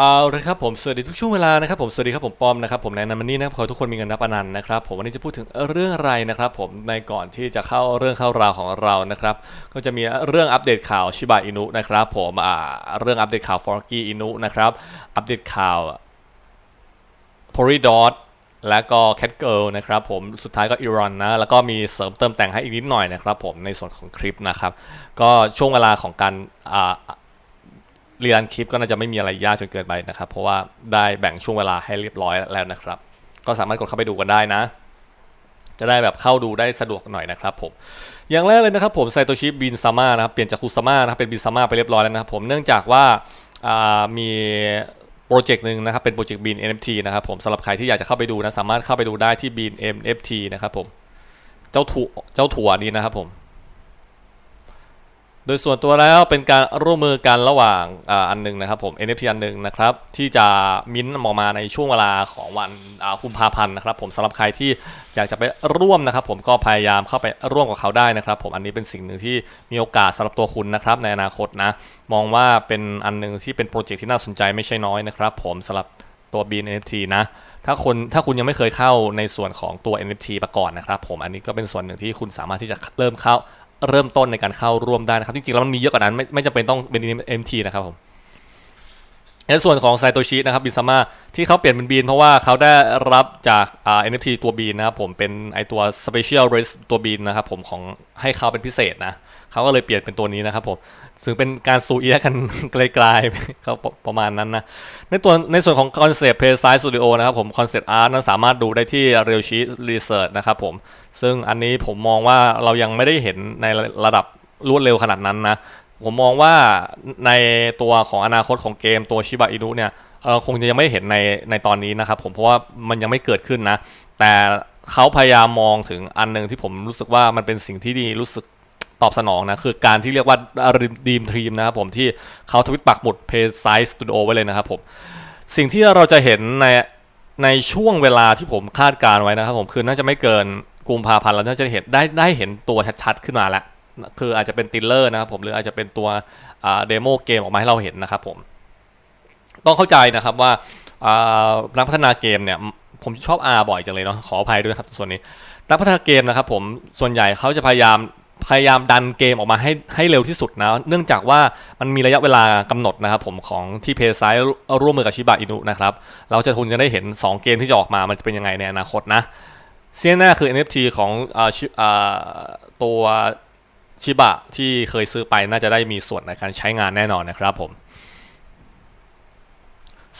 เอาละครับผมสวัสดีทุกช่วงเวลานะครับผมสวัสดีครับผมปอมนะครับผมนายนันมันนี่นะครับขอให้ทุกคนมีเงินนับอนันต์นะครับผมวันนี้จะพูดถึงเรื่องอะไรนะครับผมในก่อนที่จะเข้าเรื่องเข้าราวของเรานะครับก็จะมีเรื่องอัปเดตข่าวชิบะอินุนะครับผมอ่าเรื่องอัปเดตข่าวฟอร์กี้อินุนะครับอัปเดตข่าวโพลีดอทและก็แคทเกิลนะครับผมสุดท้ายก็อีรอนนะแล้วก็มีเสริมเติมแต่งให้อีกนิดหน่อยนะครับผมในส่วนของคลิปนะครับก็ช่วงเวลาของการอ่า เรียนคลิปก็น่าจะไม่มีอะไรยากจนเกินไปนะครับ เพราะว่าได้แบ่งช่วงเวลาให้เรียบร้อยแล้วนะครับ ก็สามารถกดเข้าไปดูกันได้นะ จะได้แบบเข้าดูได้สะดวกหน่อยนะครับผมอย่างแรกเลยนะครับผมไซโตชิบินซาม่านะครับเปลี่ยนจากคุซาม่านะครับเป็นบินซาม่าไปเรียบร้อยแล้วนะครับผมเนื่องจากว่าอ่ามีโปรเจกต์หนึ่งนะครับเป็นโปรเจกต์บิน NFT นะครับผมสำหรับใครที่อยากจะเข้าไปดูนะสามารถเข้าไปดูได้ที่บิน NFT นะครับผมเจ้าถั่วเจ้าถั่วนี้นะครับผม โดยส่วนตัวแล้วเป็นการร่วมมือกันระหว่างอ,อันหนึ่งนะครับผม NFT อันหนึ่งนะครับ ที่จะมิ้นท์ออกมาในช่วงเวลาของวันอ่ากุมภาพันธ์นะครับ ผมสำหรับใครที่อยากจะไปร่วมนะครับ ผมก็พยายามเข้าไปร่วมกับเขาได้นะครับ ผมอันนี้เป็นสิ่งหนึ่งที่มีโอกาสสำหรับตัวคุณนะครับ ในอนาคตนะ มองว่าเป็นอันหนึ่งที่เป็นโปรเจกต์ที่น่าสนใจไม่ใช่น้อยนะครับ ผมสำหรับตัว Bean NFT นะ ถ้าคนถ้าคุณยังไม่เคยเข้าในส่วนของตัว NFT มาก่อนนะครับ ผมอันนี้ก็เป็นส่วนหนึ่งที่คุณสามารถที่จะเริ่มเข้า เริ่มต้นในการเข้าร่วมได้นะครับ จริงๆ แล้วมันมีเยอะกว่านั้น ไม่ไม่จำเป็นต้องเป็น MT นะครับผม ในส่วนของไซโตชินะครับบินซาม่าที่เขาเปลี่ยนเป็นบีนเพราะว่าเขาได้รับจากอ่า NFT ตัวบีนนะครับผมเป็นไอตัว Special Race ตัวบีนนะครับผมของให้เขาเป็นพิเศษนะเขาก็เลยเปลี่ยนเป็นตัวนี้นะครับผมซึ่งเป็นการซูเอียกันไกลๆเขาประมาณนั้นนะในตัวในส่วนของคอนเซปต์เพย์ไซส์สตูดิโอนะครับผมคอนเซปต์อาร์ตนั้นสามารถดูได้ที่เรียลชีรีเสิร์ชนะครับผมซึ่งอันนี้ผมมองว่าเรายังไม่ได้เห็นในระดับรวดเร็วขนาดนั้นนะ ผมมองว่าในตัวของอนาคตของเกมตัวชิบะอินุเนี่ยเออคงจะยังไม่เห็นในในตอนนี้นะครับผมเพราะว่ามันยังไม่เกิดขึ้นนะ แต่เขาพยายามมองถึงอันหนึ่งที่ผมรู้สึกว่ามันเป็นสิ่งที่ดีรู้สึกตอบสนองนะ คือการที่เรียกว่าดีมทรีมนะครับผมที่เขาทวิตปักหมุดเพย์ไซส์สตูดิโอไว้เลยนะครับผมสิ่งที่เราจะเห็นในในช่วงเวลาที่ผมคาดการไว้นะครับผมคือน่าจะไม่เกินกุมภาพันธ์เราน่าจะเห็นได้ได้เห็นตัวชัดๆขึ้นมาแล้ว คืออาจจะเป็นติลเลอร์นะครับผมหรืออาจจะเป็นตัวเดโมเกมออกมาให้เราเห็นนะครับผม ต้องเข้าใจนะครับว่านักพัฒนาเกมเนี่ยผมชอบ R บ่อยจังเลยเนาะขออภัยด้วยครับส่วนนี้นักพัฒนาเกมนะครับผมส่วนใหญ่เขาจะพยายามพยายามดันเกมออกมาให้ให้เร็วที่สุดนะ เนื่องจากว่ามันมีระยะเวลากำหนดนะครับผมของที่เพย์ไซร่วมมือกับชิบะอินุนะครับ เราจะทุนจะได้เห็น 2 เกมที่จะออกมา มันจะเป็นยังไงในอนาคตนะเซียน่าคือ NFT ของอตัว ชิบะที่เคยซื้อไปน่าจะได้มีส่วนในการใช้งานแน่นอนนะครับผม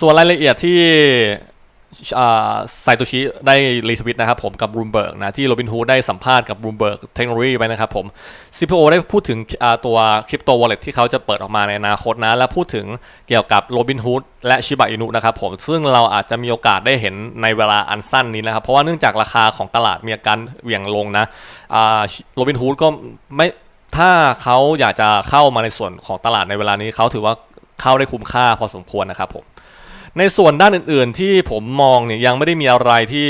ส่วนรายละเอียดที่ไซโตชิได้รีทวิตนะครับผมกับรูมเบิร์กนะที่โรบินฮูดได้สัมภาษณ์กับบรูมเบิร์กเทคโนโลยีไปนะครับผม CPO ได้พูดถึงตัวคริปโตวอลเล็ตที่เขาจะเปิดออกมาในอนาคตนะ และพูดถึงเกี่ยวกับโรบินฮูดและชิบะอินุนะครับผม ซึ่งเราอาจจะมีโอกาสได้เห็นในเวลาอันสั้นนี้นะครับ เพราะว่าเนื่องจากราคาของตลาดมีอาการเหวี่ยงลงนะโรบินฮูดก็ไม่ ถ้าเขาอยากจะเข้ามาในส่วนของตลาดในเวลานี้เขาถือว่าเข้าได้คุ้มค่าพอสมควรนะครับผมในส่วนด้านอื่นๆ ที่ผมมองเนี่ยยังไม่ได้มีอะไรที่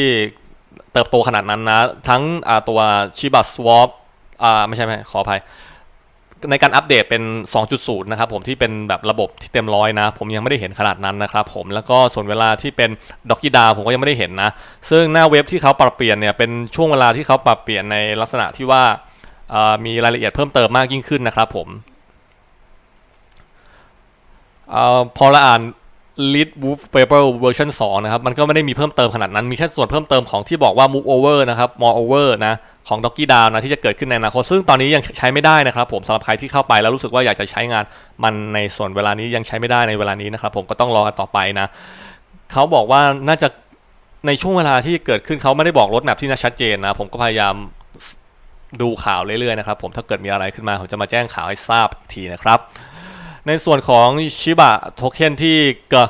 เติบโตขนาดนั้นนะ ทั้งตัวชิบัสวอปอ่าไม่ใช่ไหมขออภัย ในการอัปเดตเป็น 2.0 นะครับผมที่เป็นแบบระบบที่เต็มร้อยนะ ผมยังไม่ได้เห็นขนาดนั้นนะครับผมแล้วก็ส่วนเวลาที่เป็นด็อกกี้ดาวผมก็ยังไม่ได้เห็นนะ ซึ่งหน้าเว็บที่เขาปรับเปลี่ยนเนี่ยเป็นช่วงเวลาที่เขาปรับเปลี่ยนในลักษณะที่ว่า มีรายละเอียดเพิ่มเติมมากยิ่งขึ้นนะครับผมอพอละอ่าน Lead Wolf Paper เวอร์ชัน2นะครับ มันก็ไม่ได้มีเพิ่มเติมขนาดนั้น มีแค่ส่วนเพิ่มเติมของที่บอกว่า move over นะครับ more over นะ ของ Doggy Down นะที่จะเกิดขึ้นในอนาคต ซึ่งตอนนี้ยังใช้ไม่ได้นะครับผมสำหรับใครที่เข้าไปแล้วรู้สึกว่าอยากจะใช้งาน มันในส่วนเวลานี้ยังใช้ไม่ได้ในเวลานี้นะครับผมก็ต้องรอกันต่อไปนะ เขาบอกว่าน่าจะในช่วงเวลาที่เกิดขึ้นเขาไม่ได้บอกรถแมพที่น่าชัดเจนนะ ผมก็พยายาม ดูข่าวเรื่อยๆนะครับผมถ้าเกิดมีอะไรขึ้นมา ผมจะมาแจ้งข่าวให้ทราบทีนะครับ ในส่วนของชิบะโทเค็นที่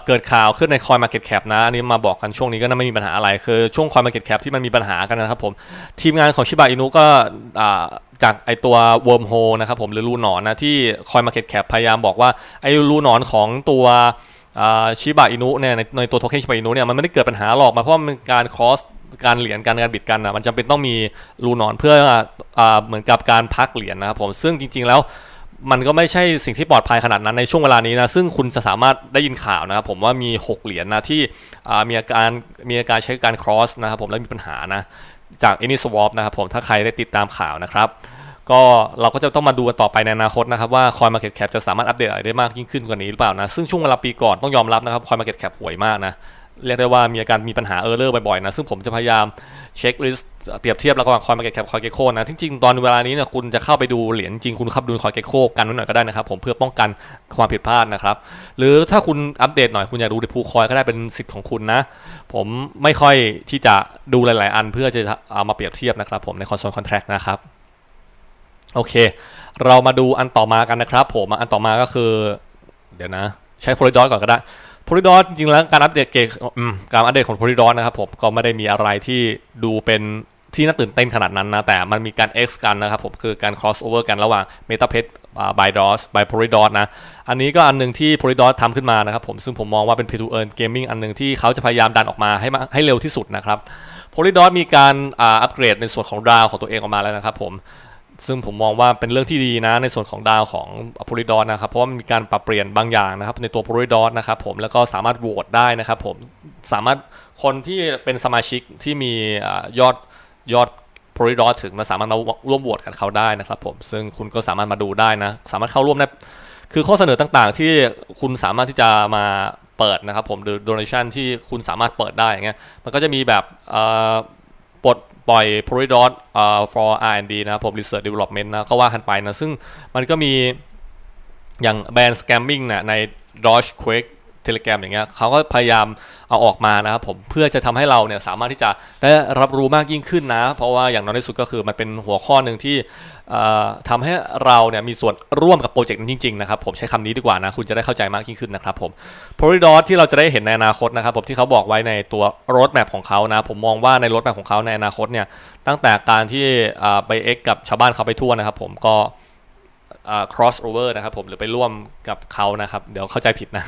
เกิดข่าวขึ้นในคอยมาเก็ตแคปนะอันนี้มาบอกกันช่วงนี้ก็ไม่มีปัญหาอะไร คือช่วงคอยมาเก็ตแคปที่มันมีปัญหากันนะครับผมทีมงานของชิบะอินุก็จากไอตัวเวิร์มโฮนะครับผมหรือรูหนอนนะที่คอยมาเก็ตแคปพยายามบอกว่าไอรูหนอนของตัวชิบะอินุเนี่ยในในตัวโทเค็นชิบะอินุเนี่ยมันไม่ได้เกิดปัญหาหรอกมาเพราะมันการคอส การเหรียญการการบิดกันนะมันจำเป็นต้องมีรูนอนเพื่ออเหมือนกับการพักเหรียญนะครับผมซึ่งจริง ๆ แล้วมันก็ไม่ใช่สิ่งที่ปลอดภัยขนาดนั้นในช่วงเวลานี้นะซึ่งคุณจะสามารถได้ยินข่าวนะครับผมว่ามี 6 เหรียญนะที่มีอาการมีอาการใช้การ cross นะครับผมแล้วมีปัญหานะจาก AnySwap นะครับผมถ้าใครได้ติดตามข่าวนะครับก็เราก็จะต้องมาดูกันต่อไปในอนาคตนะครับว่า Coin Market Cap จะสามารถอัปเดตอะไรได้มากยิ่งขึ้นกว่านี้หรือเปล่านะซึ่งช่วงเวลาปีก่อนต้องยอมรับนะครับ Coin Market Cap ห่วยมากนะ เรียกได้ว่ามีอาการมีปัญหาเออร์เลอร์บ่อยๆนะ ซึ่งผมจะพยายามเช็คลิสต์เปรียบเทียบระหว่างคอยมาเก็ตแคปคอยเกโคนะที่จริงตอนเวลานี้เนี่ยคุณจะเข้าไปดูเหรียญจริงคุณเข้าดูคอยเกโคกันไว้หน่อยก็ได้นะครับผมเพื่อป้องกันความผิดพลาดนะครับ หรือถ้าคุณอัปเดตหน่อยคุณอยากดูในพูคอยก็ได้เป็นสิทธิ์ของคุณนะ ผมไม่ค่อยที่จะดูหลาย ๆ อันเพื่อจะเอามาเปรียบเทียบนะครับ ผมในคอนโซลคอนแทคนะครับโอเค เรามาดูอันต่อมากันนะครับ ผมอันต่อมาก็คือ เดี๋ยวนะ ใช้โพลิดอสก่อนก็ได้ โพลิดอสจริงๆแล้วการอัปเดตเกการอัปเดตของโพลิดอสนะครับผมก็ไม่ได้มีอะไรที่ดูเป็นที่น่าตื่นเต้นขนาดนั้นนะ แต่มันมีการ X กันนะครับผมคือการ cross over กันระหว่าง MetaPet by DOS by Polydot นะ อันนี้ก็อันนึงที่ Polydot ทำขึ้นมานะครับผมซึ่งผมมองว่าเป็น Pay to Earn Gaming อันนึงที่เขาจะพยายามดันออกมาให้ให้เร็วที่สุดนะครับ Polydot มีการอัปเกรดในส่วนของดาวของตัวเองออกมาแล้วนะครับผม ซึ่งผมมองว่าเป็นเรื่องที่ดีนะในส่วนของดาวของโพลิดอ t นะครับเพราะว่ามันมีการปรับเปลี่ยนบางอย่างนะครับ ในตัวโพลิดอ t นะครับผมแล้วก็สามารถโหวตได้นะครับผมสามารถคนที่เป็นสมาชิกที่มียอดยอดโพลิดอ t ถึงมาสามารถมาร่วมโหวตกับเขาได้นะครับผมซึ่งคุณก็สามารถมาดูได้นะสามารถเข้าร่วมได้คือข้อเสนอต่างๆ ที่คุณสามารถที่จะมาเปิดนะครับผมหรือ donation ที่คุณสามารถเปิดได้อย่างเงี้ยมันก็จะมีแบบ ปลดปล่อย Polydot uh, for R&D นะครับผม Research Development นะก็ว่ากันไปนะ ซึ่งมันก็มีอย่างแบรนด์ Scamming นะใน Doge Quake Telegram อย่างเงี้ยเขาก็พยายามเอาออกมานะครับผมเพื่อจะทำให้เราเนี่ยสามารถที่จะได้รับรู้มากยิ่งขึ้นนะ เพราะว่าอย่างน้อยที่สุดก็คือมันเป็นหัวข้อหนึ่งที่ ทำให้เราเนี่ยมีส่วนร่วมกับโปรเจกต์นั้นจริงๆนะครับผมใช้คำนี้ดีกว่านะคุณจะได้เข้าใจมากยิ่งขึ้นนะครับผม p o l y d o t ที่เราจะได้เห็นในอนาคตนะครับผมที่เขาบอกไว้ในตัวรถแมพของเขานะผมมองว่าในรถแมพของเขาในอนาคตเนี่ยตั้งแต่การที่ไปเอ็กกับชาวบ้านเขาไปทั่วนะครับผมก็ cross over นะครับผมหรือไปร่วมกับเขานะครับ เดี๋ยวเข้าใจผิดนะ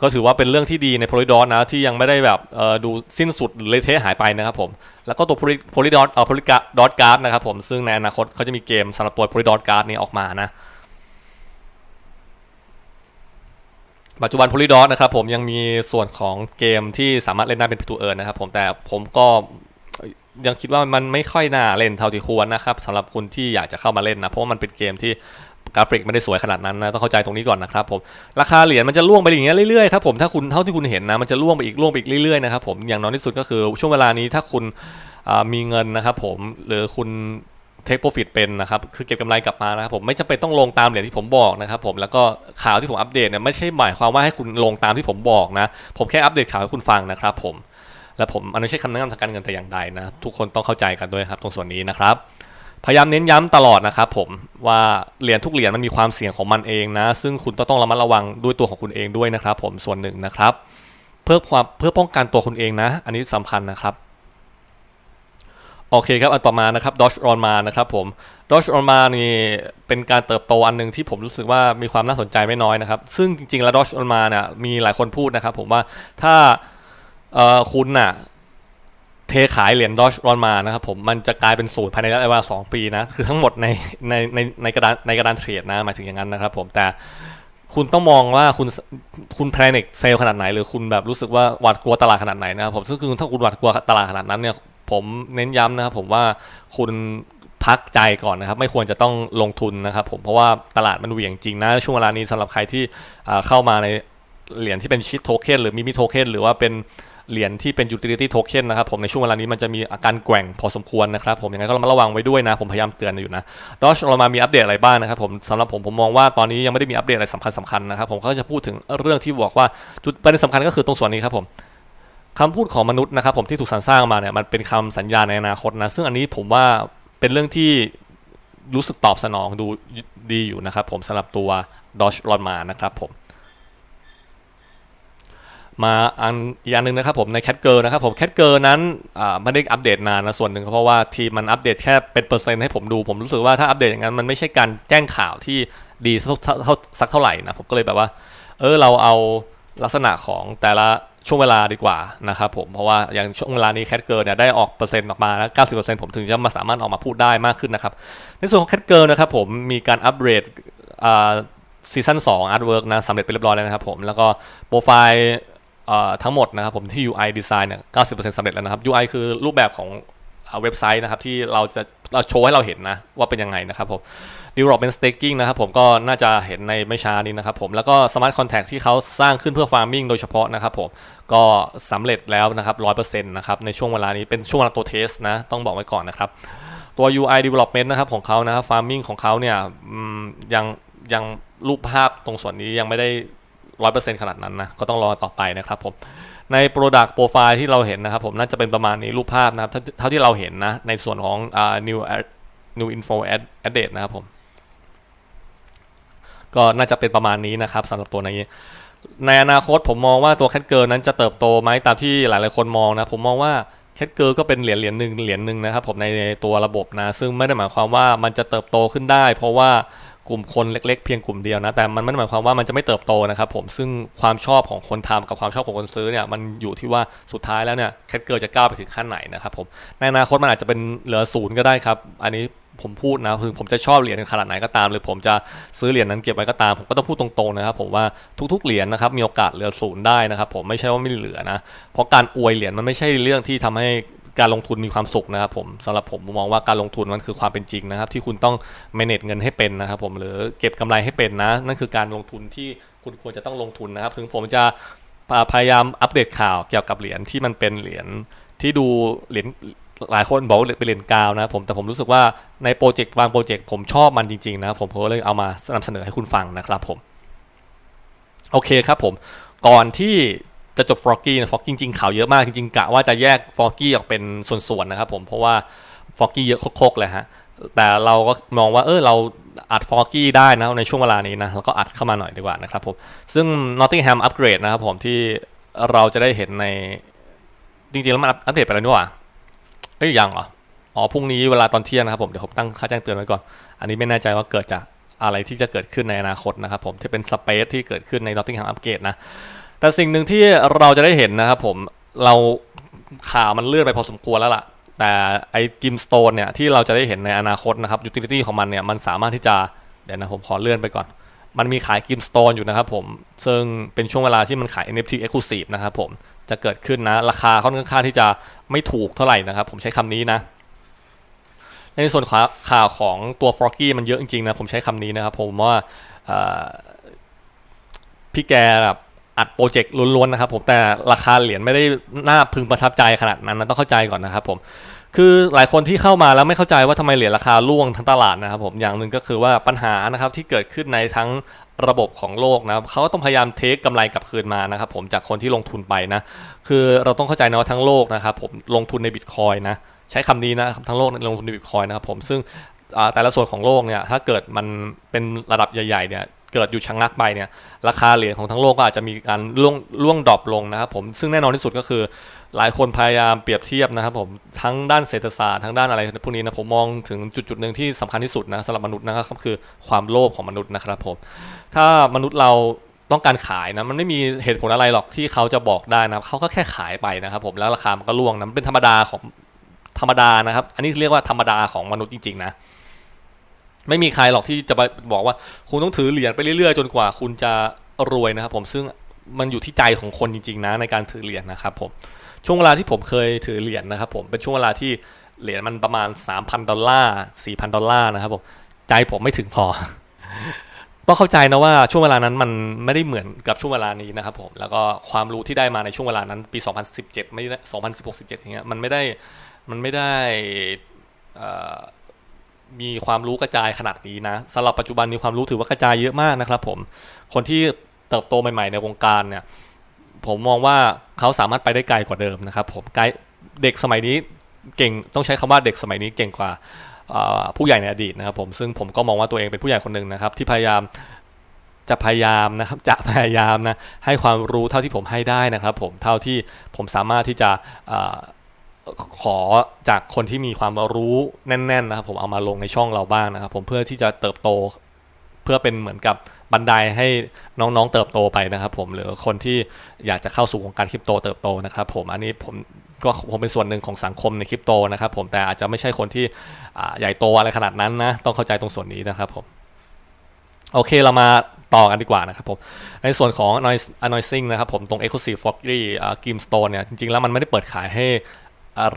ก็ถือว่าเป็นเรื่องที่ดีใน Polydot นะที่ยังไม่ได้แบบดูสิ้นสุดหรือเละเทะหายไปนะครับผมแล้วก็ตัว Polydot เอ่อ Polydot Card นะครับผมซึ่งในอนาคตเขาจะมีเกมสำหรับตัว Polydot Card นี้ออกมานะปัจจุบัน Polydot นะครับผมยังมีส่วนของเกมที่สามารถเล่นได้เป็น p ิ to earn นะครับผมแต่ผมก็ยังคิดว่ามันไม่ค่อยน่าเล่นเท่าที่ควรนะครับสำหรับคุณที่อยากจะเข้ามาเล่นนะ เพราะว่ามันเป็นเกมที่ กราฟิกไม่ได้สวยขนาดนั้นนะต้องเข้าใจตรงนี้ก่อนนะครับผมราคาเหรียญมันจะล่วงไปอย่างเงี้ยเรื่อยๆครับผมถ้าคุณเท่าที่คุณเห็นนะมันจะล่วงไปอีกล่วงไปอีกเรื่อยๆนะครับผมอย่างน้อยที่สุดก็คือช่วงเวลานี้ถ้าคุณมีเงินนะครับผมหรือคุณเทคโปรฟิตเป็นนะครับ คือเก็บกำไรกลับมานะครับผมไม่จำเป็นต้องลงตามเหรียญที่ผมบอกนะครับผมแล้วก็ข่าวที่ผมอัปเดตเนี่ยไม่ใช่หมายความว่าให้คุณลงตามที่ผมบอกนะ ผมแค่อัปเดตข่าวให้คุณฟังนะครับผมและผมอันนี้ไม่ใช่คำแนะนำทางการเงินแต่อย่างใดนะ ทุกคนต้องเข้าใจกันด้วยครับ ตรงส่วนนี้นะครับ พยายามเน้นย้ำตลอดนะครับผมว่าเหรียญทุกเหรียญมันมีความเสี่ยงของมันเองนะ ซึ่งคุณต้องระมัดระวังด้วยตัวของคุณเองด้วยนะครับ ผมส่วนหนึ่งนะครับ เพื่อความเพื่อป้องกันตัวคุณเองนะ อันนี้สำคัญนะครับโอเคครับอันต่อมานะครับดอชออนมานะครับผมดอชออนมานี่เป็นการเติบโตอันหนึ่งที่ผมรู้สึกว่ามีความน่าสนใจไม่น้อยนะครับ ซึ่งจริงๆแล้วดอชออนมาเนี่ยมีหลายคนพูดนะครับ ผมว่าถ้าคุณน่ะ เทขายเหรียญดอชรอนมานะครับผมมันจะกลายเป็นศูนย์ภายในระยะเวลาสองปีนะ คือทั้งหมดในในในในกระดานในกระดานเทรดนะหมายถึงอย่างนั้นนะครับผมแต่คุณต้องมองว่าคุณคุณแพนิคเซลขนาดไหน หรือคุณแบบรู้สึกว่าหวาดกลัวตลาดขนาดไหนนะครับผมซึ่งคือถ้าคุณหวาดกลัวตลาดขนาดนั้นเนี่ยผมเน้นย้ำนะครับผมว่าคุณพักใจก่อนนะครับไม่ควรจะต้องลงทุนนะครับผมเพราะว่าตลาดมันเหวี่ยงจริงนะช่วงเวลานี้สำหรับใครที่เข้ามาในเหรียญที่เป็นชิดโทเค็นหรือมิมิโทเค็นหรือว่าเป็น เหรียญที่เป็น utility token นะครับผมในช่วงเวลานี้มันจะมีอาการแกว่งพอสมควรนะครับผมยังไงก็ระมัดระวังไว้ด้วยนะ ผมพยายามเตือนอยู่นะดอชเรามามีอัปเดตอะไรบ้างนะครับผมสำหรับผมผมมองว่าตอนนี้ยังไม่ได้มีอัปเดตอะไรสำคัญสำคัญนะครับผมก็จะพูดถึงเรื่องที่บอกว่าจุดประเด็นสำคัญก็คือตรงส่วนนี้ครับผมคำพูดของมนุษย์นะครับผมที่ถูกสรรสร้างมาเนี่ยมันเป็นคำสัญญาในอนาคตนะซึ่งอันนี้ผมว่าเป็นเรื่องที่รู้สึกตอบสนองดูดีอยู่นะครับผมสำหรับตัวดอชรอนมานะครับผม มาอันอีกอันหนึ่งนะครับผมในแคทเกิร์นะครับผมแคทเกิร์นั้นไม่ได้อัปเดตนานนะส่วนหนึ่งเพราะว่าทีมันอัปเดตแค่เป็นเปอร์เซ็นต์ให้ผมดู ผมรู้สึกว่าถ้าอัปเดตอย่างนั้นมันไม่ใช่การแจ้งข่าวที่ดีสักเท่าไหร่นะผมก็เลยแบบว่า เออเราเอาลักษณะของแต่ละช่วงเวลาดีกว่านะครับผมเพราะว่าอย่างช่วงเวลานี้แคทเกิร์เนี่ยได้ออกเปอร์เซ็นต์ออกมาแล้ว90%ผมถึงจะมาสามารถออกมาพูดได้มากขึ้นนะครับในส่วนของแคทเกิร์นะครับผมมีการอัปเกรดซีซั่น2อาร์ตเวิร์กนะสำเร็จไปเรียบร้อยแล้วนะครับผมแล้วก็โปรไฟล์ ทั้งหมดนะครับผมที่ UI design เนี่ย 90%สำเร็จแล้วนะครับ UI คือรูปแบบของเว็บไซต์นะครับที่เราจะเราโชว์ให้เราเห็นนะ ว่าเป็นยังไงนะครับผม development staking นะครับผมก็น่าจะเห็นในไม่ช้านี้นะครับผมแล้วก็ smart contract ที่เขาสร้างขึ้นเพื่อ farming โดยเฉพาะนะครับผมก็สำเร็จแล้วนะครับ100%นะครับในช่วงเวลานี้เป็นช่วงเวลาตัวเทสนะ ต้องบอกไว้ก่อนนะครับ ตัว UI development นะครับของเขานะครับ farming ของเขาเนี่ยยังยังรูปภาพตรงส่วนนี้ยังไม่ได้ 100%ขนาดนั้นนะ ก็ต้องรอต่อไปนะครับผม ใน Product Profile ที่เราเห็นนะครับผมน่าจะเป็นประมาณนี้รูปภาพนะครับ เท่าที่เราเห็นนะ ในส่วนของ new ad- new info ad added นะครับผม ก็น่าจะเป็นประมาณนี้นะครับสำหรับตัวนี้ในอนาคตผมมองว่าตัวแคทเกิร์นั้นจะเติบโตไหมตามที่หลาย ๆ คนมองนะ ผมมองว่าแคทเกิร์ก็เป็นเหรียญเหรียญหนึ่งเหรียญหนึ่งนะครับผมในตัวระบบนะ ซึ่งไม่ได้หมายความว่ามันจะเติบโตขึ้นได้ เพราะว่า กลุ่มคนเล็กๆเพียงกลุ่มเดียวนะ แต่มันไม่ได้หมายความว่ามันจะไม่เติบโตนะครับผมซึ่งความชอบของคนทำกับความชอบของคนซื้อเนี่ยมันอยู่ที่ว่าสุดท้ายแล้วเนี่ยแคทเกิร์จะก้าวไปถึงขั้นไหนนะครับผมในอนาคตมันอาจจะเป็นเหลือศูนย์ก็ได้ครับอันนี้ผมพูดนะคือผมจะชอบเหรียญขนาดไหนก็ตามหรือผมจะซื้อเหรียญนั้นเก็บไว้ก็ตาม ผมก็ต้องพูดตรงๆนะครับ ผมว่าทุกๆเหรียญนะครับมีโอกาสเหลือศูนย์ได้นะครับ ผมไม่ใช่ว่าไม่เหลือนะเพราะการอวยเหรียญมันไม่ใช่เรื่องที่ทำให้ การลงทุนมีความสุขนะครับผมสำหรับผมมองว่าการลงทุนมันคือความเป็นจริงนะครับ ที่คุณต้อง manage เงินให้เป็นนะครับผมหรือเก็บกำไรให้เป็นนะ นั่นคือการลงทุนที่คุณควรจะต้องลงทุนนะครับ ถึงผมจะพยายามอัปเดตข่าวเกี่ยวกับเหรียญที่มันเป็นเหรียญที่ดูเหรียญหลายคนบอกว่าเป็นเหรียญกาวนะผมแต่ผมรู้สึกว่าในโปรเจกต์บางโปรเจกต์ผมชอบมันจริงๆนะครับผมก็เลยเอามานำเสนอให้คุณฟังนะครับผมโอเคครับผมก่อนที่ จะจบฟรอกกี้นะฟรอกกี้จริงๆข่าวเยอะมากจริงๆกะว่าจะแยกฟรอกกี้ออกเป็นส่วนๆนะครับผมเพราะว่าฟรอกกี้เยอะโคกๆเลยฮะแต่เราก็มองว่าเออเราอัดฟรอกกี้ได้นะในช่วงเวลานี้นะแล้วก็อัดเข้ามาหน่อยดีกว่านะครับผมซึ่ง Nottingham Upgrade นะครับผมที่เราจะได้เห็นใน จริงๆ แล้วมันอัปเดตไปแล้วนี่หว่าเอ้ยยังเหรออ๋อพรุ่งนี้เวลาตอนเที่ยงนะครับผมเดี๋ยวผมตั้งค่าแจ้งเตือนไว้ก่อน อันนี้ไม่แน่ใจว่าเกิดจากอะไรที่จะเกิดขึ้นในอนาคตนะครับผมที่เป็นสเปซที่เกิดขึ้นใน Nottingham Upgrade นะ แต่สิ่งหนึ่งที่เราจะได้เห็นนะครับผมเราข่าวมันเลื่อนไปพอสมควรแล้วล่ะ แต่ไอ้กิมสโตนเนี่ยที่เราจะได้เห็นในอนาคตนะครับยูทิลิตี้ของมันเนี่ยมันสามารถที่จะเดี๋ยวนะผมขอเลื่อนไปก่อน มันมีขายกิมสโตนอยู่นะครับผมซึ่งเป็นช่วงเวลาที่มันขาย NFT Exclusive นะครับผมจะเกิดขึ้นนะ ราคาค่อนข้างที่จะไม่ถูกเท่าไหร่นะครับ ผมใช้คำนี้นะในส่วนข,ข่าวของตัวฟรอกกี้มันเยอะจริงๆนะ ผมใช้คำนี้นะครับ ผมว่าพี่แกแบบ อัดโปรเจกต์ล้วนๆนะครับผมแต่ราคาเหรียญไม่ได้น่าพึงประทับใจขนาดนั้นนะต้องเข้าใจก่อนนะครับผมคือหลายคนที่เข้ามาแล้วไม่เข้าใจว่าทำไมเหรียญราคาล่วงทั้งตลาดนะครับผมอย่างหนึ่งก็คือว่าปัญหานะครับที่เกิดขึ้นในทั้งระบบของโลกนะครับเขาต้องพยายามเทคกำไรกลับคืนมานะครับผมจากคนที่ลงทุนไปนะคือเราต้องเข้าใจนะว่าทั้งโลกนะครับผมลงทุนในบิตคอยนะใช้คำนี้นะทั้งโลกลงทุนในบิตคอยนะครับผมซึ่งแต่ละส่วนของโลกเนี่ยถ้าเกิดมันเป็นระดับใหญ่ๆเนี่ย เกิดอยู่ชะงงักไปเนี่ยราคาเหรียญของทั้งโลกก็อาจจะมีการล่วงล่วงดรอปลงนะครับผมซึ่งแน่นอนที่สุดก็คือหลายคนพยายามเปรียบเทียบนะครับผมทั้งด้านเศรษฐศาสตร์ทั้งด้านอะไรพวกนี้นะผมมองถึงจุดจุดหนึ่งที่สำคัญที่สุดนะสำหรับมนุษย์นะครับก็คือความโลภของมนุษย์นะครับผมถ้ามนุษย์เราต้องการขายนะมันไม่มีเหตุผลอะไรหรอกที่เขาจะบอกได้นะเขาก็แค่ขายไปนะครับผมแล้วราคามันก็ล่วงนะมันเป็นธรรมดาของธรรมดานะครับ อันนี้เรียกว่าธรรมดาของมนุษย์จริงๆนะ ไม่มีใครหรอกที่จะไปบอกว่า คุณต้องถือเหรียญไปเรื่อยๆ จนกว่าคุณจะรวยนะครับ ผมซึ่งมันอยู่ที่ใจของคนจริงๆนะในการถือเหรียญนะครับผมช่วงเวลาที่ผมเคยถือเหรียญนะครับ ผมเป็นช่วงเวลาที่เหรียญมันประมาณ 3,000 ดอลลาร์ 4,000 ดอลลาร์นะครับผมใจผมไม่ถึงพอ ต้องเข้าใจนะว่าช่วงเวลานั้นมันไม่ได้เหมือนกับช่วงเวลานี้นะครับผมแล้วก็ความรู้ที่ได้มาในช่วงเวลานั้นปี 2017 ไม่ได้2016 17อย่างเงี้ยมันไม่ได้มันไม่ได้ มีความรู้กระจายขนาดนี้นะสำหรับปัจจุบันมีความรู้ถือว่ากระจายเยอะมากนะครับ ผม คนที่เติบโตใหม่ ๆ ในวงการเนี่ย ผมมองว่าเขาสามารถไปได้ไกลกว่าเดิมนะครับ ผมไกลเด็กสมัยนี้เก่งต้องใช้คำว่าเด็กสมัยนี้เก่งกว่าผู้ใหญ่ในอดีตนะครับผมซึ่งผมก็มองว่าตัวเองเป็นผู้ใหญ่คนหนึ่งนะครับ ที่พยายามจะพยายามนะครับจะพยายามนะให้ความรู้เท่าที่ผมให้ได้นะครับ ผมเท่าที่ผมสามารถที่จะ ขอจากคนที่มีความรู้แน่นๆนะครับผมเอามาลงในช่องเราบ้างนะครับ ผมเพื่อที่จะเติบโต เพื่อเป็นเหมือนกับบันไดให้น้องๆเติบโตไปนะครับ ผมหรือคนที่อยากจะเข้าสู่วงการคริปโตเติบโตนะครับ ผมอันนี้ผมก็ผมเป็นส่วนหนึ่งของสังคมในคริปโตนะครับ ผมแต่อาจจะไม่ใช่คนที่ใหญ่โตอะไรขนาดนั้นนะ ต้องเข้าใจตรงส่วนนี้นะครับผมโอเคเรามาต่อกันดีกว่านะครับผมในส่วนของ Annoy- Annoying นะครับผมตรง Exclusive Forgery Game Store เนี่ยจริงๆแล้วมันไม่ได้เปิดขายให้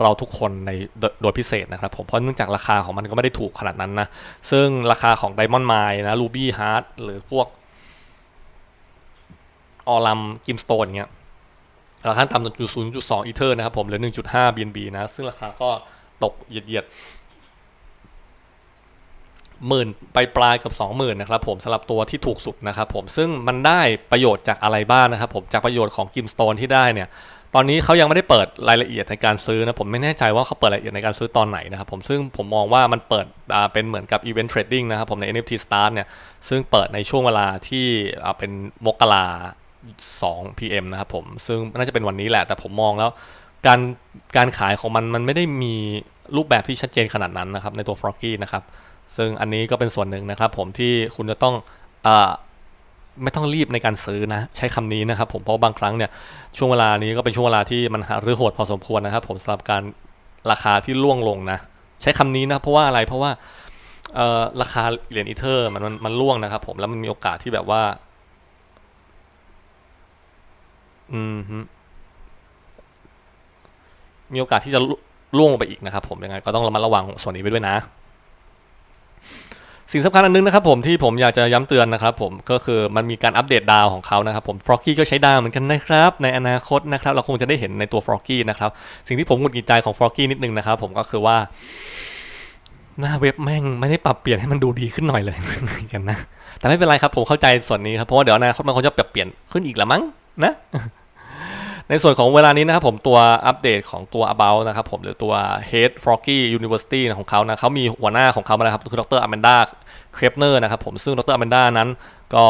เราทุกคนในโดยโดยพิเศษนะครับผมเพราะเนื่องจากราคาของมันก็ไม่ได้ถูกขนาดนั้นนะ ซึ่งราคาของ Diamond Mine นะ Ruby Heart หรือพวกออลัมกิมสโตนเงี้ยราคาต่ำอยู่0.2อีเทอร์นะครับผมหรือ1.5 BNB นะ ซึ่งราคาก็ตกเหยียดๆหมื่นไปปลายกับสองหมื่นนะครับผมสำหรับตัวที่ถูกสุดนะครับผมซึ่งมันได้ประโยชน์จากอะไรบ้างนะครับผมจากประโยชน์ของกิมสโตนที่ได้เนี่ย ตอนนี้เขายังไม่ได้เปิดรายละเอียดในการซื้อนะผมไม่แน่ใจว่าเขาเปิดรายละเอียดในการซื้อตอนไหนนะครับผมซึ่งผมมองว่ามันเปิดเป็นเหมือนกับ Event Trading นะครับผมใน NFT Start เนี่ยซึ่งเปิดในช่วงเวลาที่เป็นมกรา2 PM นะครับผมซึ่งน่าจะเป็นวันนี้แหละ แต่ผมมองแล้วการการขายของมันมันไม่ได้มีรูปแบบที่ชัดเจนขนาดนั้นนะครับในตัว Froggy นะครับซึ่งอันนี้ก็เป็นส่วนหนึ่งนะครับผมที่คุณจะต้องอ ไม่ต้องรีบในการซื้อนะ ใช้คำนี้นะครับผมเพราะบางครั้งเนี่ยช่วงเวลานี้ก็เป็นช่วงเวลาที่มันหารือโหดพอสมควรนะครับ ผมสำหรับการราคาที่ล่วงลงนะ ใช้คำนี้นะเพราะว่าอะไรเพราะว่าราคาเหรียญอีเทอร์มันมันล่วงนะครับผมแล้วมันมีโอกาสที่แบบว่า อืมมีโอกาสที่จะล่วงลงไปอีกนะครับ ผมยังไงก็ต้องระมัดระวังส่วนนี้ไปด้วยนะ สิ่งสำคัญอันนึงนะครับผมที่ผมอยากจะย้ำเตือนนะครับผมก็คือมันมีการอัปเดตดาวของเขานะครับผม Froggy ก็ใช้ดาวเหมือนกันนะครับ ในอนาคตนะครับ เราคงจะได้เห็นในตัว Froggy นะครับ สิ่งที่ผมหงุดหงิดใจของ Froggy นิดนึงนะครับผมก็คือว่า หน้าเว็บแม่งไม่ได้ปรับเปลี่ยนให้มันดูดีขึ้นหน่อยเลยกันนะแต่ไม่เป็นไรครับผมเข้าใจส่วนนี้ครับเพราะว่าเดี๋ยวอนาคตมันคงจะปรับเปลี่ยนขึ้นอีกละมั้งนะ ในส่วนของเวลานี้นะครับผมตัวอัปเดตของตัว about นะครับผมหรือตัว head froggy university ของเขานะเขามีหัวหน้าของเขามานะครับคือดรอแมนดาเครปเนอร์นะครับผมซึ่งดรอแมนดานั้นก็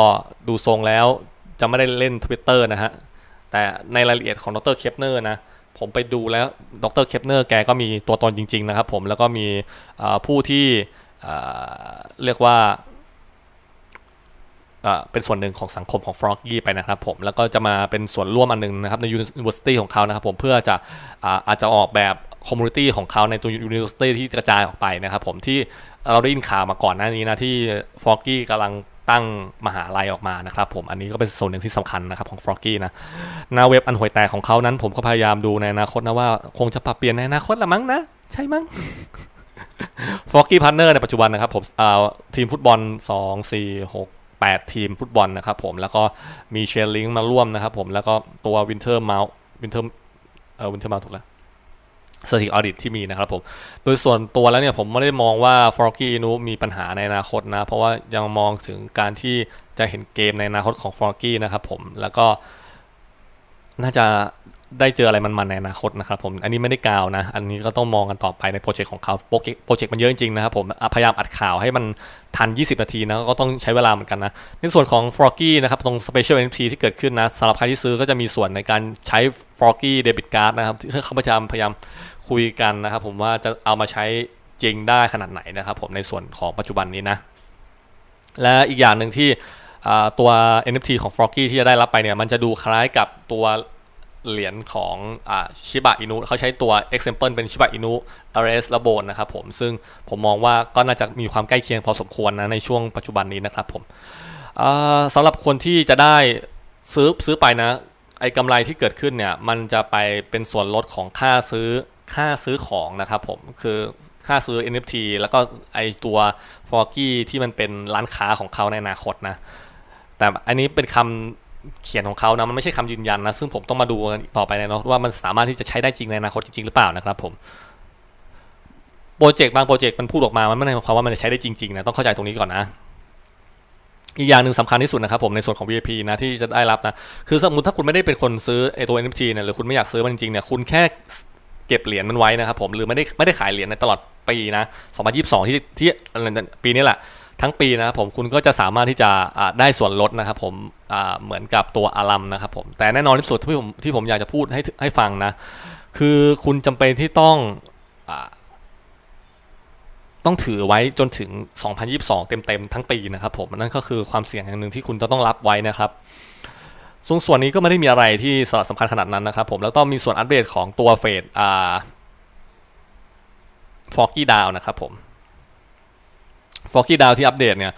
ดูทรงแล้วจะไม่ได้เล่น Twitter นะฮะแต่ในรายละเอียดของดรเคปเนอร์นะผมไปดูแล้วดรเคปเนอร์แกก็มีตัวตนจริง ๆ นะครับผมแล้วก็มีผู้ที่เรียกว่า เป็นส่วนหนึ่งของสังคมของ Froggy ไปนะครับผมแล้วก็จะมาเป็นส่วนร่วมอันหนึงนะครับใน University ของเขานะครับผมเพื่อจะอาอาจจะออกแบบ Community ของเขาในตัว University ที่กระจายออกไปนะครับผมที่เราได้ยินข่าวมาก่อนหน้านี้นะที่ Froggy กำลังตั้งมหาลัยออกมานะครับผมอันนี้ก็เป็นส่วนหนึ่งที่สำคัญนะครับของ Froggy นะหน้าเว็บอันห่วยแตกของเขานั้น ผมก็พยายามดูในอนาคตนะว่าคงจะปรับเปลี่ยนในอนาคตละมั้งนะ ใช่มั้งฟอกกี้พาร์เนอร์ในปัจจุบันนะครับผมทีมฟุตบอล 2 4 6 8 ทีมฟุตบอลนะครับผมแล้วก็มีเชลลิงมาร่วมนะครับผมแล้วก็ตัววินเทอร์เมาส์วินเทอร์เออวินเทอร์เมาส์ถูกแล้วสถิติออดิตที่มีนะครับผม โดยส่วนตัวแล้วเนี่ยผมไม่ได้มองว่าฟอกกี้นูมีปัญหาในอนาคตนะ เพราะว่ายังมองถึงการที่จะเห็นเกมในอนาคตของฟอกกี้นะครับผม แล้วก็น่าจะ ได้เจออะไรมันๆในอนาคตนะครับผมอันนี้ไม่ได้กล่าวนะ อันนี้ก็ต้องมองกันต่อไปในโปรเจกต์ของเขาโปรเจกต์โปรเจกต์มันเยอะจริงๆนะครับผมพยายามอัดข่าวให้มันทัน 20 นาทีนะก็ต้องใช้เวลาเหมือนกันนะ ในส่วนของ Froggy นะครับตรง Special NFT ที่เกิดขึ้นนะสำหรับใครที่ซื้อก็จะมีส่วนในการใช้ Froggy Debit Card นะครับที่เขาพยายามพยายามคุยกันนะครับผมว่าจะเอามาใช้จริงได้ขนาดไหนนะครับผมในส่วนของปัจจุบันนี้นะ และอีกอย่างหนึ่งที่ตัว NFT ของ Froggy ที่จะได้รับไปเนี่ยมันจะดูคล้ายกับตัว เหรียญของชิบะอินุเขาใช้ตัว example เป็นชิบะอินุ RS และโบนนะครับผมซึ่งผมมองว่าก็น่าจะมีความใกล้เคียงพอสมควรนะในช่วงปัจจุบันนี้นะครับผมสำหรับคนที่จะได้ซื้อซื้อไปนะ ไอ้กำไรที่เกิดขึ้นเนี่ยมันจะไปเป็นส่วนลดของค่าซื้อค่าซื้อของนะครับผมคือค่าซื้อ NFT แล้วก็ไอตัว f o r k y ที่มันเป็นร้านค้าของเขาในอนาคตนะ แต่อันนี้เป็นคำ เขียนของเขานะมันไม่ใช่คำยืนยันนะซึ่งผมต้องมาดูกันต่อไปนะเนาะว่ามันสามารถที่จะใช้ได้จริงในอนาคตจริงๆหรือเปล่านะครับ ผมโปรเจกต์บางโปรเจกต์มันพูดออกมามันไม่ได้หมายความว่ามันจะใช้ได้จริงๆนะต้องเข้าใจตรงนี้ก่อนนะอีกอย่างหนึ่งสำคัญที่สุดนะครับผมในส่วนของ VIP นะที่จะได้รับนะคือสมมติถ้าคุณไม่ได้เป็นคนซื้อไอตัว NFT เนี่ยหรือคุณไม่อยากซื้อมันจริงๆเนี่ยคุณแค่เก็บเหรียญมันไว้นะครับผมหรือไม่ได้ไม่ได้ขายเหรียญในตลอดปีนะ2022 ที่ที่ปีนี้แหละ ทั้งปีนะครับผมคุณก็จะสามารถที่จะได้ส่วนลดนะครับผมเหมือนกับตัวอารัมนะครับผมแต่แน่นอนที่สุดที่ผมที่ผมอยากจะพูดให้ให้ฟังนะ คือคุณจำเป็นที่ต้องอต้องถือไว้จนถึง 2022 เต็มๆทั้งปีนะครับผมนั่นก็คือความเสี่ยงอย่างหนึ่งที่คุณจะต้องรับไว้นะครับส่วนส่วนนี้ก็ไม่ได้มีอะไรที่สำคัญขนาดนั้นนะครับผมแล้วก็มีส่วนอัปเดตของตัวเฟดอ่าฟอกกี้ดาวนะครับผม ฟอกกี้ดาวที่อัปเดตเนี่ย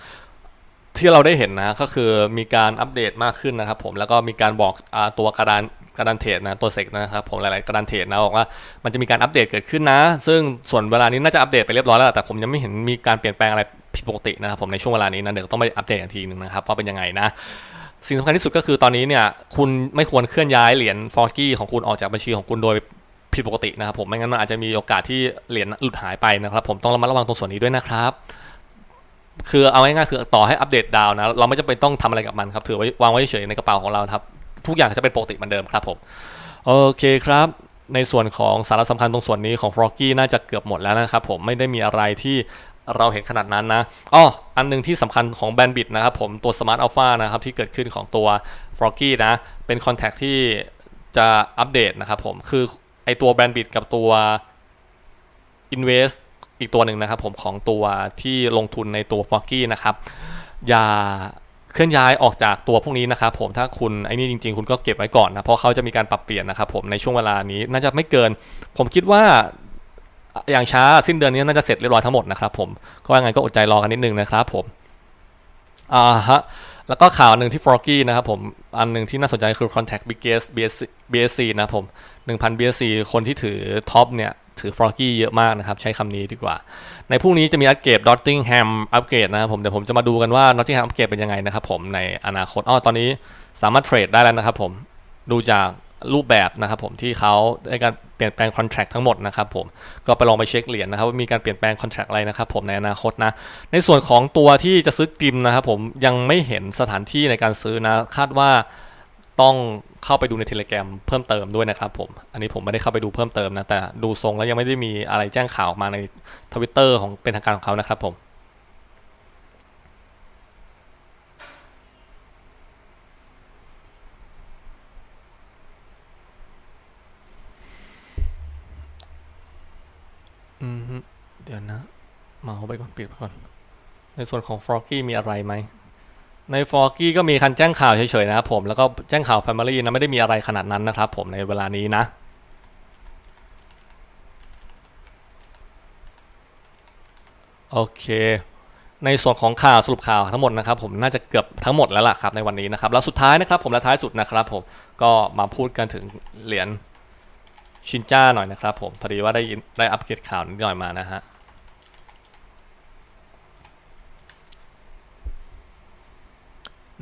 ที่เราได้เห็นนะก็คือมีการอัปเดตมากขึ้นนะครับผมแล้วก็มีการบอกอตัวกระดานกระดานเทรดนะตัวเซกนะครับผมหลายๆกระดานเทรดนะบอกว่ามันจะมีการอัปเดตเกิดขึ้นนะ ซึ่งส่วนเวลานี้น่าจะอัปเดตไปเรียบร้อยแล้ว แต่ผมยังไม่เห็นมีการเปลี่ยนแปลงอะไรผิดปกตินะครับผมในช่วงเวลานี้นะเดี๋ยวต้องไปอัปเดตอีกทีหนึ่งนะครับว่าเป็นยังไงนะสิ่งสำคัญที่สุดก็คือตอนนี้เนี่ยคุณไม่ควรเคลื่อนย้ายเหรียญฟอร์กี้ของคุณออกจากบัญชีของคุณโดยผิดปกตินะครับผมไม่งั้นมันอาจจะมีโอกาสที่เหรียญหลุดหายไปนะครับผมต้องระมัดระวังตรงส่วนนี้ด้วยนะครับ คือเอาง่ายๆคือต่อให้อัปเดตดาวนะ เราไม่จำเป็นต้องทำอะไรกับมันครับ ถือไว้วางไว้เฉยในกระเป๋าของเราครับ ทุกอย่างจะเป็นปกติเหมือนเดิมครับผม โอเคครับ ในส่วนของสาระสำคัญตรงส่วนนี้ของฟรอกกี้น่าจะเกือบหมดแล้วนะครับผมไม่ได้มีอะไรที่เราเห็นขนาดนั้นนะอ๋ออันนึงที่สำคัญของแบนบิ t นะครับผมตัว Smart Alpha นะครับที่เกิดขึ้นของตัว f r o g g y นะ เป็นคอนแทคที่จะอัปเดตนะครับผม คือไอตัวแบนบิ t กับตัว Invest อีกตัวหนึ่งนะครับ ผมของตัวที่ลงทุนในตัว f r o g g y นะครับอย่าเคลื่อนย้ายออกจากตัวพวกนี้นะครับผมถ้าคุณไอ้นี่จริง ๆ คุณก็เก็บไว้ก่อนนะเพราะเขาจะมีการปรับเปลี่ยนนะครับผมในช่วงเวลานี้น่าจะไม่เกิน ผมคิดว่าอย่างช้าสิ้นเดือนนี้น่าจะเสร็จเรียบร้อยทั้งหมดนะครับผมก็ยังไงก็อดใจรอกันนิดนึงนะครับผมอ่าฮะแล้วก็ข่าวหนึ่งที่ Froggy นะครับผม อันหนึ่งที่น่าสนใจคือ Contact BS BSC BSC นะผม 1,000 BSC คนที่ถือท็อปเนี่ย ถือ Froggy เยอะมากนะครับ ใช้คำนี้ดีกว่า ในพรุ่งนี้จะมีอัปเกรด Nottingham อัปเกรดนะครับผมเดี๋ยวผมจะมาดูกันว่า Nottingham อัปเกรดเป็นยังไงนะครับผมในอนาคตอ๋อตอนนี้สามารถเทรดได้แล้วนะครับผมดูจากรูปแบบนะครับผมที่เขาได้การเปลี่ยนแปลงคอนแท็กทั้งหมดนะครับผมก็ไปลองไปเช็คเหรียญนะครับว่ามีการเปลี่ยนแปลงคอนแท็กอะไรนะครับผมในอนาคตนะ ในส่วนของตัวที่จะซื้อกิมนะครับผมยังไม่เห็นสถานที่ในการซื้อนะคาดว่า ต้องเข้าไปดูในเทเล gram เพิ่มเติมด้วยนะครับผมอันนี้ผมไม่ได้เข้าไปดูเพิ่มเติมนะแต่ดูทรงแล้วยังไม่ได้มีอะไรแจ้งข่าวมาในทวิตเตอร์ของเป็นทางการของเขานะครับผมอืมเดี๋ยวนะมาเอาไปก่อนปิดไปก่อน ในส่วนของฟรอกกี้มีอะไรไหม ในฟอรอกกี้ก็มีคันแจ้งข่าวเฉยๆนะครับผมแล้วก็แจ้งข่าวแฟมิลี่นะไม่ได้มีอะไรขนาดนั้นนะครับผมในเวลานี้นะโอเค ในส่วนของข่าวสรุปข่าวทั้งหมดนะครับผมน่าจะเกือบทั้งหมดแล้วล่ะครับในวันนี้นะครับแล้วสุดท้ายนะครับผมและท้ายสุดนะครับผมก็มาพูดกันถึงเหรียญชินจ้าหน่อยนะครับผมพอดีว่าได้ได้อัปเกรดข่าวนิดหน่อยมานะฮะ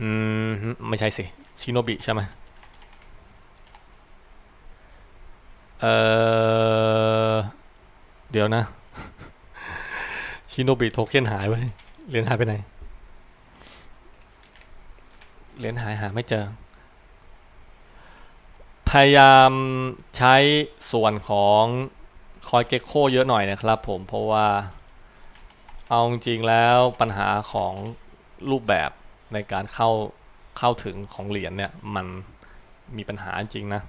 อืม ไม่ใช่สิ ชิโนบิใช่ไหมเออเดี๋ยวนะ ชิโนบิโทเค็นหายไปเหรียญหายไปไหน เหรียญหายหาไม่เจอ พยายามใช้ส่วนของคอยเก็กโคเยอะหน่อยนะครับผมเพราะว่าเอาจริงแล้วปัญหาของรูปแบบ ในการเข้าเข้าถึงของเหรียญเนี่ยมันมีปัญหาจริงนะ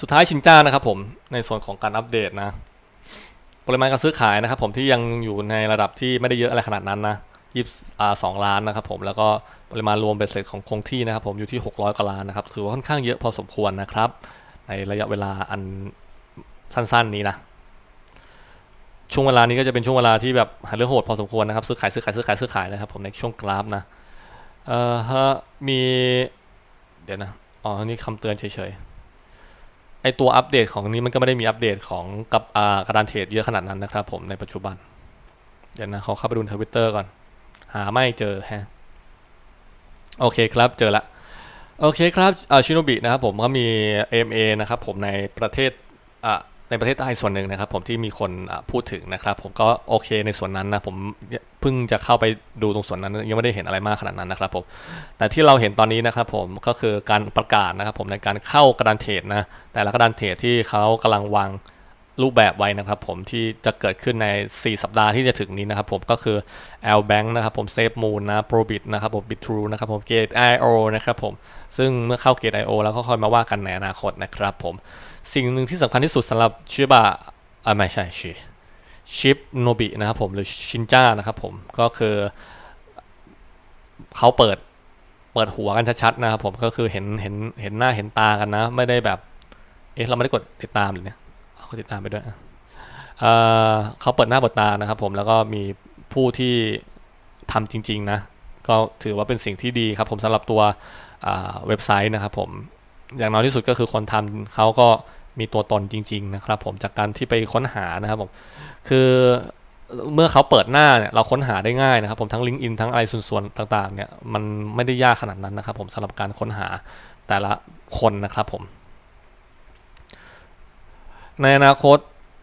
สุดท้ายชินจ้านะครับผมในส่วนของการอัปเดตนะปริมาณการซื้อขายนะครับผมที่ยังอยู่ในระดับที่ไม่ได้เยอะอะไรขนาดนั้นนะยี่สิบสองล้านนะครับผมแล้วก็ปริมาณรวมเบ็ดเสร็จของคงที่นะครับผมอยู่ที่ 600กว่าล้านนะครับถือว่าค่อนข้างเยอะพอสมควรนะครับ ในระยะเวลาอันสั้นๆนี้นะ ช่วงเวลานี้ก็จะเป็นช่วงเวลาที่แบบหาเรื่องโหดพอสมควรนะครับ ซื้อขายซื้อขายซื้อขายซื้อขายนะครับผมในช่วงกราฟนะเอ่อฮะมีเดี๋ยวนะอ๋อนี่คำเตือนเฉยๆไอตัวอัปเดตของนี้มันก็ไม่ได้มีอัปเดตของกับอ่ากระดานเทรดเยอะขนาดนั้นนะครับ ผมในปัจจุบัน เดี๋ยวนะขาเข้าไปดูในทวิตเตอร์ก่อน หาไม่เจอฮะโอเคครับเจอละโอเคครับชิโนบินะครับผมก็มี MA นะครับผมในประเทศอ่า ในประเทศไทยส่วนหนึ่งนะครับ ผมที่มีคนพูดถึงนะครับ ผมก็โอเคในส่วนนั้นนะผมเพิ่งจะเข้าไปดูตรงส่วนนั้น ยังไม่ได้เห็นอะไรมากขนาดนั้นนะครับผมแต่ที่เราเห็นตอนนี้นะครับ ผมก็คือการประกาศนะครับ ผมในการเข้ากระดานเทรดนะแต่ละกระดานเทรดที่เขากำลังวางรูปแบบไว้นะครับ ผมที่จะเกิดขึ้นใน 4 สัปดาห์ที่จะถึงนี้นะครับผมก็คือ L Bank นะครับผม Safe Moon นะ Probit นะครับผม Bitrue นะครับผม Gate IO นะครับผมซึ่งเมื่อเข้า Gate IO แล้วก็ค่อยมาว่ากันในอนาคตนะครับผม สิ่งหนึ่งที่สำคัญที่สุดสำหรับชิบะอ่าไม่ใช่ชิชิปโนบินะครับผมหรือชินจ้านะครับผมก็คือเขาเปิดเปิดหัวกันชัดๆนะครับผมก็คือเห็นเห็นเห็นหน้าเห็นตากันนะ ไม่ได้แบบ เอ๊ะเราไม่ได้กดติดตามเลยเนี่ยเอาติดตามไปด้วยเเขาเปิดหน้าเปิดตานะครับผมแล้วก็มีผู้ที่ทำจริง ๆ นะ ก็ถือว่าเป็นสิ่งที่ดีครับผมสำหรับตัวเว็บไซต์นะครับผมอย่างน้อยที่สุดก็คือคนทำเขาก็ มีตัวตนจริง ๆ นะครับ ผมจากการที่ไปค้นหานะครับผมคือเมื่อเขาเปิดหน้าเนี่ยเราค้นหาได้ง่ายนะครับ ผมทั้งลิงก์อินทั้งอะไรส่วนๆต่างๆ เนี่ยมันไม่ได้ยากขนาดนั้นนะครับ ผมสำหรับการค้นหาแต่ละคนนะครับผม ในอนาคต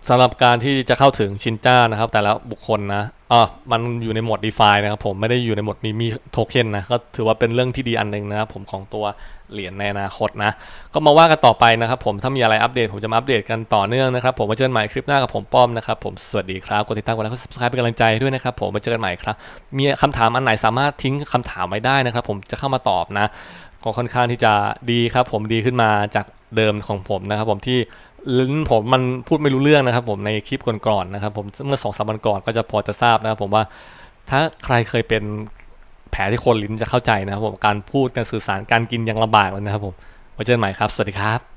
สำหรับการที่จะเข้าถึงชินจ้านะครับ แต่ละบุคคลนะอ๋อมันอยู่ในหมด d e f i นะครับผมไม่ได้อยู่ในหมดมีมีโทเค็นนะก็ถือว่าเป็นเรื่องที่ดีอันหนึ่งนะครับผมของตัวเหรียญในอนาคตนะ ก็มาว่ากันต่อไปนะครับผมถ้ามีอะไรอัปเดตผมจะมาอัปเดตกันต่อเนื่องนะครับ ผมมาเจอกันใหม่คลิปหน้ากับผมป้อมนะครับผมสวัสดีครับกดติดตามกดไลค์กด subscribe เป็นกำลังใจด้วยนะครับผมมาเจอกันใหม่ครับ มีคำถามอันไหนสามารถทิ้งคำถามไว้ได้นะครับ ผมจะเข้ามาตอบนะก็ค่อนข้างที่จะดีครับ ผมดีขึ้นมาจากเดิมของผมนะครับ ผมที่ ลิ้นผมมันพูดไม่รู้เรื่องนะครับผมในคลิปก่อนๆนะครับ ผมเมื่อสองสามวันก่อนก็จะพอจะทราบนะครับผมว่าถ้าใครเคยเป็นแผลที่คนลิ้นจะเข้าใจนะครับผมการพูดการสื่อสารการกินยังลำบากเลยนะครับผมไว้เจอกันใหม่ครับ สวัสดีครับ